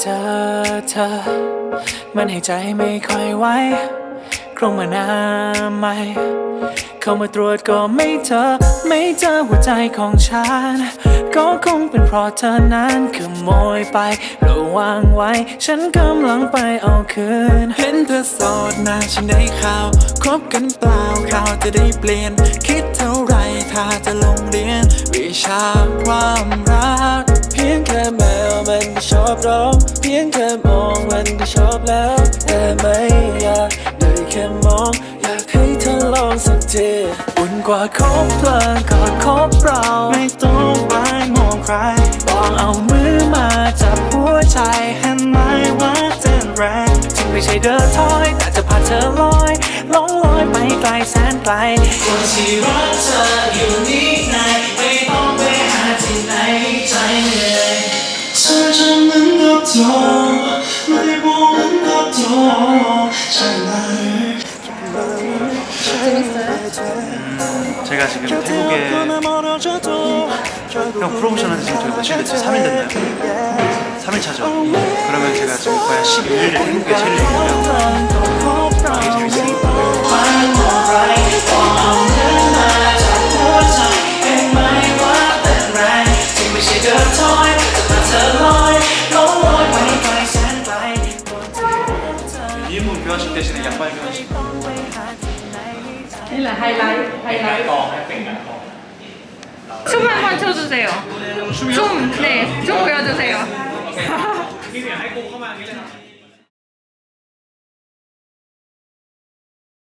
เจอเธอ มันให้ใจไม่ค่อยไหวครงมานาไม่ เข้ามาตรวจก็ไม่เจอ ไม่เจอหัวใจของฉัน ก็คงเป็นเพราะเธอนั้นขโมยไประวางไว้ ฉันกำลังไปเอาคืน เห็นเธอโสดนะฉันได้ข่าว คบกันเปล่าข่าวจะได้เปลี่ยน คิดเท่าไรถ้าจะลงเรียน วิชาความรัก อบร้องเพียงแค่มองมันก็ชอบแล้ว แต่ไม่อยากได้แค่มอง อยากให้เธอลองสักทีอุ่นกว่าคบเพลิงกอดคบเราไม่ต้องไปมองใครลองเอามือมาจับหัวใจเห็นไหมว่าเต้นแรงถึงไม่ใช่เดินถอย แต่จะพาเธอลอยล่องลอยไปไกลแสนไกลคนที่รักเธออยู่ 같아 널 보는 것도 잘 나를 음, 제가 지금 태국에 형 프로모션한테 지금 저희 며칠 됐죠? 3일 됐나요? 3일 차죠? 그러면 제가 지금 거의 한 12일에 태국에 체류 중이에요 이인분 교환식 대신에 양말 교환식 นี่แหละไฮไลท์ไฮไลท์춤한번춰주세요춤네춤보여주세요